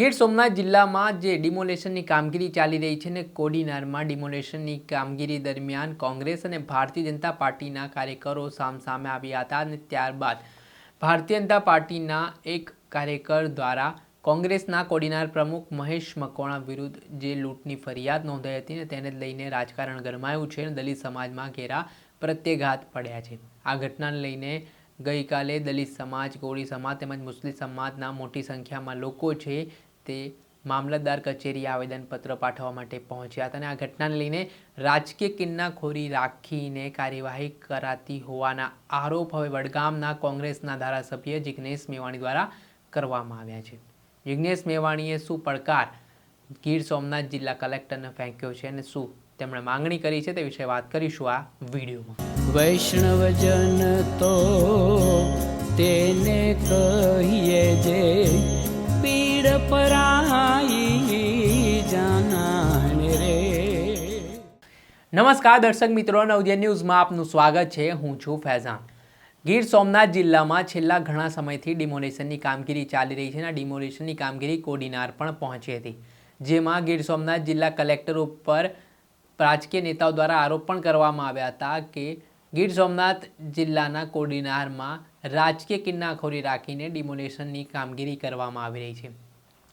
ગીર સોમનાથ જિલ્લામાં જે ડિમોલેશનની કામગીરી ચાલી રહી છે ને કોડીનારમાં ડિમોલેશનની કામગીરી દરમિયાન કોંગ્રેસ અને ભારતીય જનતા પાર્ટીના કાર્યકરો સામસામે આવ્યા હતા અને ત્યારબાદ ભારતીય જનતા પાર્ટીના એક કાર્યકર દ્વારા કોંગ્રેસના કોડીનાર પ્રમુખ મહેશ મકવાણા વિરુદ્ધ જે લૂંટની ફરિયાદ નોંધાઈ હતી ને તેને લઈને રાજકારણ ગરમાયું છે અને દલિત સમાજમાં ઘેરા પ્રત્યેઘાત પડ્યા છે. આ ઘટનાને લઈને ગઈકાલે દલિત સમાજ, કોળી સમાજ તેમજ મુસ્લિમ સમાજના મોટી સંખ્યામાં લોકો છે તે મામલતદાર કચેરી આવેદનપત્ર પાઠવવા માટે પહોંચ્યા હતા અને આ ઘટનાને લઈને રાજકીય કિન્નાખોરી રાખીને કાર્યવાહી કરાતી હોવાના આરોપ હવે વડગામના કોંગ્રેસના ધારાસભ્ય જિજ્ઞેશ મેવાણી દ્વારા કરવામાં આવ્યા છે. જિજ્ઞેશ મેવાણીએ શું પડકાર? ગીર સોમનાથ જિલ્લા કલેક્ટરને ફેંક્યો છે અને શું તેમણે માંગણી કરી છે તે વિશે વાત કરીશું આ વિડીયોમાં. વૈષ્ણવજન તો તેને કહીએ જે પીડ નમસ્કાર દર્શક મિત્રો નવજે ન્યૂઝમાં આપનું સ્વાગત છે. હું છું ફૈઝાન. ગીર સોમનાથ જિલ્લામાં છેલ્લા ઘણા સમયથી ડિમોલેશનની કામગીરી ચાલી રહી છે અને ડિમોલેશનની કામગીરી કોડીનાર પણ પહોંચી હતી. જેમાં ગીર સોમનાથ જિલ્લા કલેક્ટર ઉપર રાજકીય નેતાઓ દ્વારા આરોપ પણ કરવામાં આવ્યા હતા કે ગીર સોમનાથ જિલ્લાના કોડીનારમાં રાજકીય કિન્નાખોરી રાખીને ડિમોલેશનની કામગીરી કરવામાં આવી રહી છે.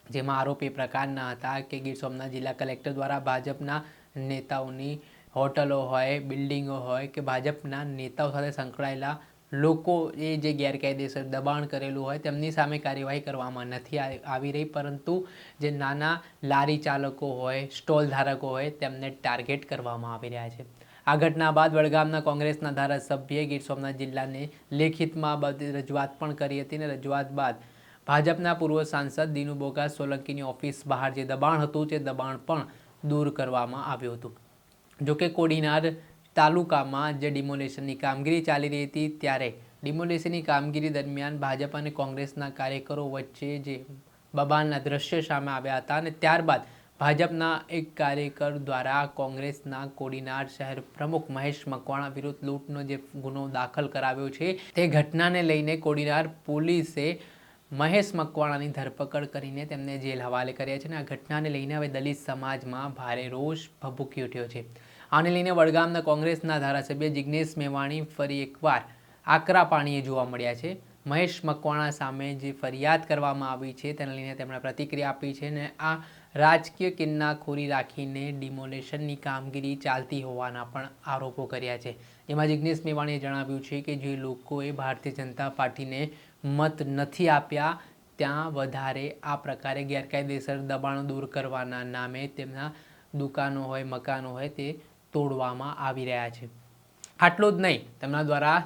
જેમાં આરોપ એ પ્રકારના હતા કે ગીર સોમનાથ જિલ્લા કલેક્ટર દ્વારા ભાજપના નેતાઓની હોટલો હોય, બિલ્ડિંગો હોય કે ભાજપના નેતાઓ સાથે સંકળાયેલા લોકો એ જે ગેરકાયદેસર દબાણ કરેલું હોય તેમની સામે કાર્યવાહી કરવામાં નથી આવી રહી. પરંતુ જે નાના લારી ચાલકો હોય, સ્ટોલ ધારકો હોય તેમને ટાર્ગેટ કરવામાં આવી રહ્યા છે. આ ઘટના બાદ વડગામના કોંગ્રેસના ધારાસભ્યએ ગીર સોમનાથ જિલ્લાને લેખિતમાં બધી, રજૂઆત પણ કરી હતી અને રજૂઆત બાદ ભાજપના પૂર્વ સાંસદ દિનુ બોગા સોલંકીની ઓફિસ બહાર જે દબાણ હતું, તે દબાણ પણ દૂર કરવામાં આવ્યું હતું. જોકે કોડીનાર તાલુકામાં જે ડિમોલેશનની કામગીરી ચાલી રહી હતી ત્યારે ડિમોલેશનની કામગીરી દરમિયાન ભાજપ અને કોંગ્રેસના કાર્યકરો વચ્ચે જે બબાલના દ્રશ્ય સામે આવ્યા હતા અને ત્યારબાદ ભાજપના એક કાર્યકર દ્વારા કોંગ્રેસના કોડીનાર શહેર પ્રમુખ મહેશ મકવાણા વિરુદ્ધ લૂંટનો જે ગુનો દાખલ કરાવ્યો છે, તે ઘટનાને લઈને કોડીનાર પોલીસે મહેશ મકવાણાની ધરપકડ કરીને તેમને જેલ હવાલે કર્યા છે અને આ ઘટનાને લઈને હવે દલિત સમાજમાં ભારે રોષ ભભૂકી ઉઠ્યો છે. આને લઈને વડગામના કોંગ્રેસના ધારાસભ્ય જિગ્નેશ મેવાણી ફરી એકવાર આકરા પાણીએ જોવા મળ્યા છે. મહેશ મકવાણા સામે જે ફરિયાદ કરવામાં આવી છે તેને લઈને તેમણે પ્રતિક્રિયા આપી છે અને આ રાજકીય કિન્નાખોરી રાખીને ડિમોલેશનની કામગીરી ચાલતી હોવાના પણ આરોપો કર્યા છે. એમાં જિગ્નેશ મેવાણીએ જણાવ્યું છે કે જે લોકોએ ભારતીય જનતા પાર્ટીને મત નથી આપ્યા, ત્યાં વધારે આ પ્રકારે ગેરકાયદેસર દબાણો દૂર કરવાના નામે તેમના દુકાનો હોય, મકાનો હોય તે તોડવામાં આવી રહ્યા છે. આટલું જ નહીં, તેમના દ્વારા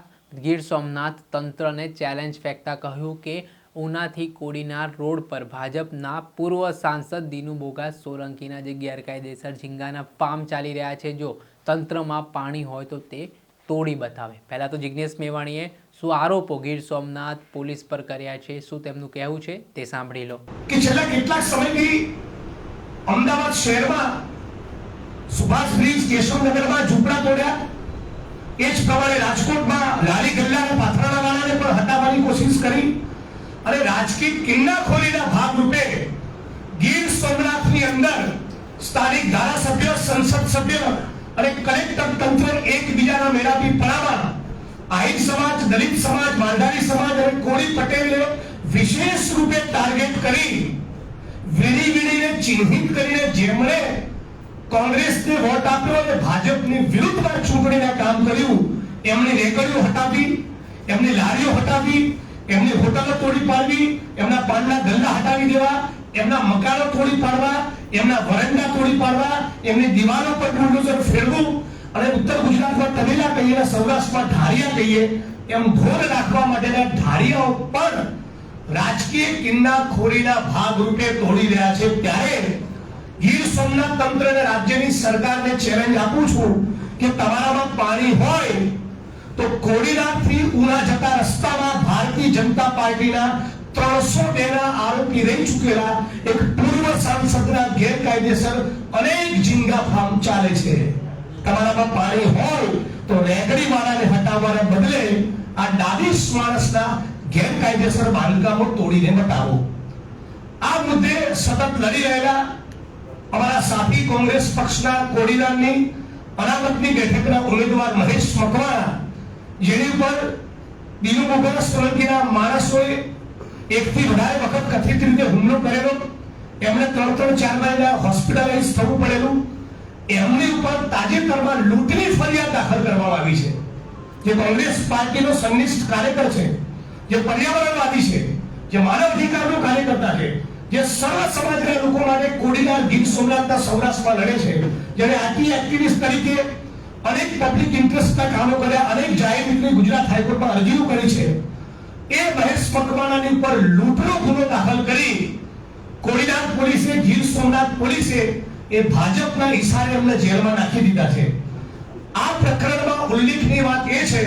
ગીર સોમનાથ તંત્રને ચેલેન્જ ફેંકતા કહ્યું કે ઉનાથી કોડીનાર રોડ પર ભાજપના પૂર્વ સાંસદ દિનુ બોગા સોલંકીના જે ગેરકાયદેસર ઝીંગાના ફાર્મ ચાલી રહ્યા છે, જો તંત્રમાં પાણી હોય તો તે તોડી બતાવે. પહેલાં તો જિજ્ઞેશ મેવાણીએ શું આરોપો ગીર સોમનાથ પોલીસ પર કર્યા છે? શું તેમનું કહેવું છે? તે સાંભળી લો. કે છેલ્લા કેટલાક સમયથી અમદાવાદ શહેરમાં સુભાષ બ્રિજ કેશવનગરમાં ઝૂંપડા તોડ્યા. એ જ પ્રમાણે રાજકોટમાં લારી ગલ્લા અને પાથરાના વાળાને પણ હટાવવાની કોશિશ કરી. અને રાજકીય કિન્નાખોરીના ભાગરૂપે ગીર સોમનાથની અંદર સ્થાનિક ધારાસભ્ય, સંસદ સભ્ય અને કલેક્ટર તંત્ર એકબીજાના મેળાપી પડાવવા આહિર સમાજ, દલિત સમાજ માંધારી સમાજ અને કોળી પટેલ વિશેષ રૂપે ટાર્ગેટ કરી વીણી વીણીને ચિહ્નિત કરીને જેમણે કોંગ્રેસને વોટ આપ્યો અને ભાજપની વિરુદ્ધમાં ચૂંટણીના કામ કર્યું એમની રેકડીઓ હટાવી, એમની લારીઓ હટાવી, એમની હોટલો તોડી પાડવી, એમના પાનના ગલ્લા હટાવી દેવા, એમના મકાનો તોડી પાડવા, એમના વરંડા તોડી પાડવા, એમની દિવાલો પર બુલડોઝર ફેરવું અને ઉત્તર ગુજરાતમાં તમિલા કહીએ અને સૌરાષ્ટ્રમાં ધારિયા કહીએ, એમ ઢોર રાખવા માટેના ઢારિયાઓ પણ રાજકીય કિન્નાખોરીના ભાગરૂપે તોડી રહ્યા છે. ત્યારે ગીર સોમનાથ તંત્ર અને રાજ્યની સરકારને ચેલેન્જ આપું છું કે તમારામાં પાણી હોય તો કોડીનાથથી ઉના જતા રસ્તામાં ભારતીય જનતા પાર્ટીના ત્રણસો ના આરોપી રહી ચૂકેલા એક પૂર્વ સાંસદના ગેરકાયદેસર અનેક ઝીંગા ફાર્મ ચાલે છે. તમારામાં પાણી હોય તો રેગડી માળાને હટાવવાના બદલે આ ડાબી માણસના ગેરકાયદેસર બાંધકામો તોડીને બતાવો. આ મુદ્દે સતત લડી રહેલા અમારા સાથી કોંગ્રેસ પક્ષના કોડીલાલની અનામતની બેઠકના ઉમેદવાર મહેશ મકવાણા, જેની ઉપર દિલુ મુગલ સોલંકીના માણસોએ એકથી વધારે વખત કથિત રીતે હુમલો કરેલો. એમણે ત્રણ ત્રણ ચાર મહિના હોસ્પિટલાઇઝ થવું પડેલું. એમની ઉપર તાજેતરમાં લૂંટની ફરિયાદ દાખલ કરવામાં આવી છે. જે કોંગ્રેસ પાર્ટીનો સંનિષ્ઠ કાર્યકર છે, જે પર્યાવરણવાદી છે, જે માનવ અધિકારનો કાર્યકર્તા છે, જે સર્વ સમાજના લોકો માટે કોડીનાર ગીર સોમનાથના સૌરાષ્ટ્રમાં લડે છે, જેને આટી એક્ટિવિસ્ટ તરીકે અનેક પબ્લિક ઇન્ટરેસ્ટના કામો કર્યા, અનેક જાહેર રીતે ગુજરાત હાઈકોર્ટમાં અરજીઓ કરી છે. એ મહેશ મકવાણાની ઉપર લૂંટનો ગુનો દાખલ કરી કોડીનાર પોલીસે ગીર સોમનાથ પોલીસે એ ભાજપના ઈશારે એમને જેલમાં નાખી દીધા છે. આ પ્રકરણમાં ઉલ્લેખની વાત એ છે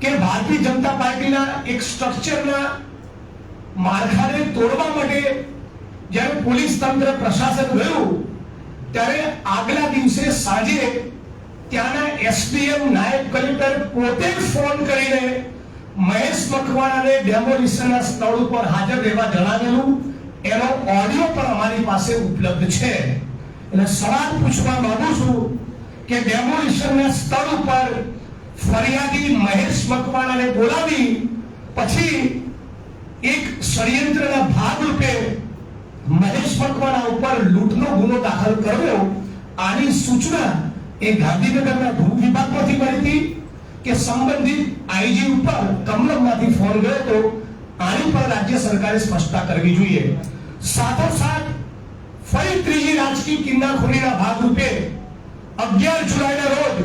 કે ભારતીય જનતા પાર્ટીના એક સ્ટ્રક્ચરના માળખાને તોડવા માટે જ્યારે પોલીસ તંત્ર પ્રશાસન ગયું, ત્યારે આગલા દિવસે સાંજે ત્યાંના એસડીએમ નાયબ કલેક્ટર પોતે જ ફોન કરીને મહેશ મકવાણાને ડેમોલિશનના સ્થળ ઉપર હાજર રહેવા જણાવેલું એનો ઓડિયો પણ અમારી પાસે ઉપલબ્ધ છે. એટલે સવાલ પૂછવા માંગુ છું કે ડેમોલિશનના સ્થળ ઉપર ફરિયાદી મહેશ મકવાણાને બોલાવી, પછી એક ષડયંત્રના ભાગ રૂપે મહેશ મકવાણા ઉપર લૂંટનો ગુનો દાખલ કર્યો. આની સૂચના એ ગાંધીનગરના ગૃહ વિભાગમાંથી મળી હતી કે સંબંધિત આઈજી ઉપર કમલમમાંથી ફોન ગયો તો આની પર રાજ્ય સરકારે સ્પષ્ટતા કરવી જોઈએ. સાથોસાથ ફરી ત્રીજી રાજકીય કિન્નાખોરીના ભાગરૂપે અગિયાર જુલાઈના રોજ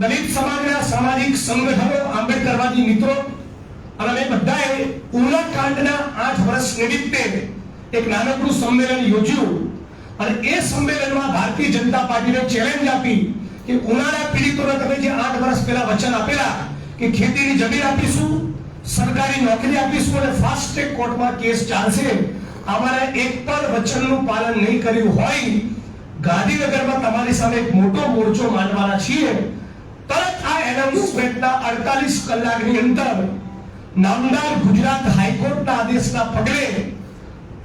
દલિત સમાજના સામાજિક સંગઠનો આંબેડકરવાદી મિત્રો અને અમે બધાએ ઉના કાંડના આઠ વર્ષ નિમિત્તે એક નાનકડું સંમેલન યોજ્યું. અને એ સંમેલનમાં ભારતીય જનતા પાર્ટીને ચેલેન્જ આપી કે ઉનાળા પીડિતોને તમે જે આઠ વર્ષ પહેલા વચન આપેલા કે ખેતીની જમીન આપીશું સરકારી નોકરી આપીશું અને ફાસ્ટ ટ્રેક કોર્ટમાં કેસ ચાલશે. અમારા એક પણ વચનનું પાલન નહીં કર્યું હોય, ગાંધીનગરમાં તમારી સામે એક મોટો મોરચો માંડવાના છીએ. તરત આ એનાઉન્સમેન્ટના 48 કલાકની અંદર નામદાર ગુજરાત હાઈકોર્ટના આદેશના પગલે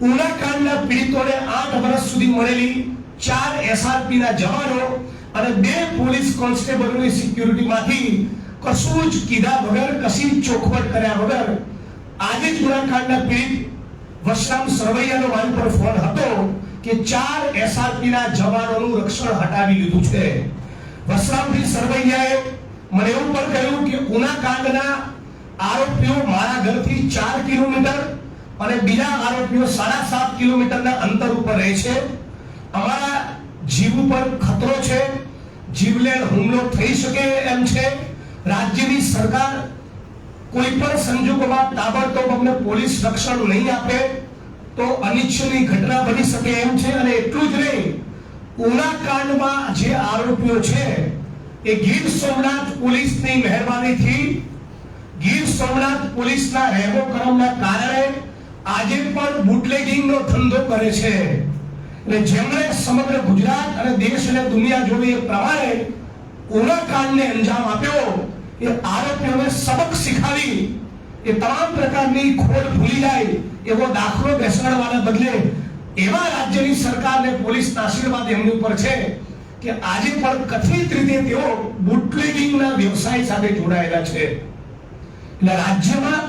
ઉનાકાંડના પીડિતોને આઠ વર્ષ સુધી મળેલી ચાર એસઆરપી ના જવાનો અને બે પોલીસ કોન્સ્ટેબલોની સિક્યુરિટીમાંથી કશું જ કીધા વગર, કશી ચોખવટ કર્યા વગર, આજે જ કાંડના પીડિત વશરામ સરવૈયાનો મારી પર ફોન હતો કે ચાર એસઆરપીના જવાનોનું રક્ષણ હટાવી લીધું છે. વશરામજી સરવૈયાએ મને એવું પણ કહ્યું કે ઉના કાંડના આરોપીઓ મારા ઘરથી ચાર કિલોમીટર અને બીજા આરોપીઓ સાડા સાત કિલોમીટરના અંતર ઉપર રહે છે. અમારા જીવ ઉપર ખતરો છે. જીવલેણ હુમલો થઈ શકે એમ છે. રાજ્યની સરકાર કોઈ પણ સંજોગોમાં તાબડતોબ અમને પોલીસ રક્ષણ નહીં આપે તો અનિચ્છનીય ઘટના બની શકે એમ છે અને એટલું જ નહીં, ઉના કાંડમાં જે આરોપીઓ છે, એ ગીર સોમનાથ પોલીસની મહેરબાનીથી ગીર સોમનાથ પોલીસના રહેમો કરમના કારણે આજે પણ બુટલેગિંગનો ધંધો કરે છે. એટલે જેમણે સમગ્ર ગુજરાત અને દેશ અને દુનિયા જોવી એ પ્રમાણે ઉના કાંડને અંજામ આપ્યો. એ આરોપીઓને સબક શીખાવી, એ તમામ પ્રકારની ખોટ ભૂલી જાય, એવો દાખલો બેસાડવાના બદલે એવા રાજ્યની સરકારને પોલીસના આશીર્વાદ એમની ઉપર છે કે આજે પણ કથિત રીતે તેઓ બુટલેગિંગના વ્યવસાય સાથે જોડાયેલા છે. એટલે રાજ્યમાં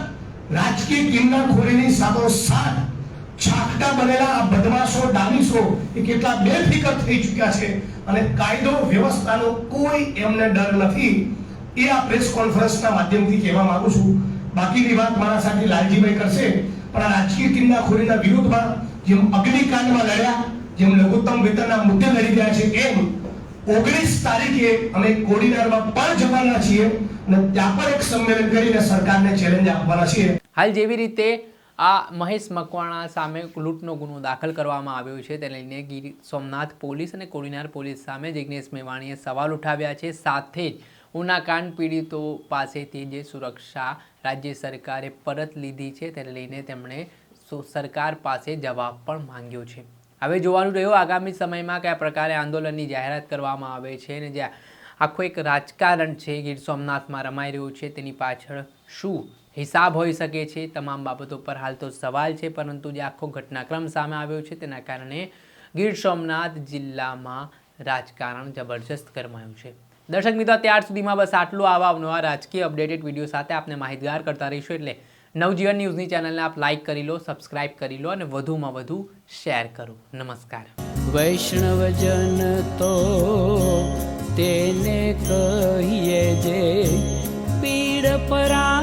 રાજકીય કિન્નરખોરીની સાથોસાથ છાકટા બનેલા આ બદમાશો ડામીશો એ કેટલા બેફિકર થઈ ચૂક્યા છે અને કાયદો વ્યવસ્થાનો કોઈ એમને ડર નથી. એ આ પ્રેસ કોન્ફરન્સના માધ્યમથી કહેવા માંગુ છું. બાકીની વાત મારા સાથે લાલજીભાઈ કરશે. પણ આ રાજકીય કિન્નાખોરીના વિરોધમાં જેમ અગ્નિકાંડમાં લડ્યા, જેમ લઘુત્તમ વેતનના મુદ્દે લડી રહ્યા છે, એમ ઓગણીસ તારીખે અમે કોડીનારમાં પણ જવાના છીએ અને ત્યાં પણ એક સંમેલન કરીને સરકારને ચેલેન્જ આપવાના છીએ. હાલ જેવી રીતે આ મહેશ મકવાણા સામે લૂંટનો ગુનો દાખલ કરવામાં આવ્યો છે, તેને લઈને ગીર સોમનાથ પોલીસ અને કોડીનાર પોલીસ સામે જિગ્નેશ મેવાણીએ સવાલ ઉઠાવ્યા છે. સાથે જ ઉનાકાંડ પીડિતો પાસેથી જે સુરક્ષા રાજ્ય સરકારે પરત લીધી છે, તેને લઈને તેમણે સરકાર પાસે જવાબ પણ માંગ્યો છે. હવે જોવાનું રહ્યું, આગામી સમયમાં કયા પ્રકારે આંદોલનની જાહેરાત કરવામાં આવે છે અને જ્યાં આખું એક રાજકારણ છે, ગીર સોમનાથમાં રમાઈ રહ્યું છે, તેની પાછળ શું હિસાબ હોઈ શકે છે, તમામ બાબતો પર હાલ તો સવાલ છે, પરંતુ જે આખો ઘટનાક્રમ સામે આવ્યો છે, તેના કારણે ગીર સોમનાથ જિલ્લામાં રાજકારણ જબરજસ્ત ગરમાયું છે. દર્શક મિત્રો, ત્યાર સુધીમાં બસ આટલું. આવા અવનવા રાજકીય અપડેટેડ વીડિયો સાથે આપને માહિતગાર કરતા રહીશું એટલે નવજીવન ન્યૂઝની ચેનલને આપ લાઇક કરી લો, સબસ્ક્રાઇબ કરી લો અને વધુમાં વધુ શેર કરો. નમસ્કાર. વૈષ્ણવજન તો તેને કહીએ જે પીડ પરા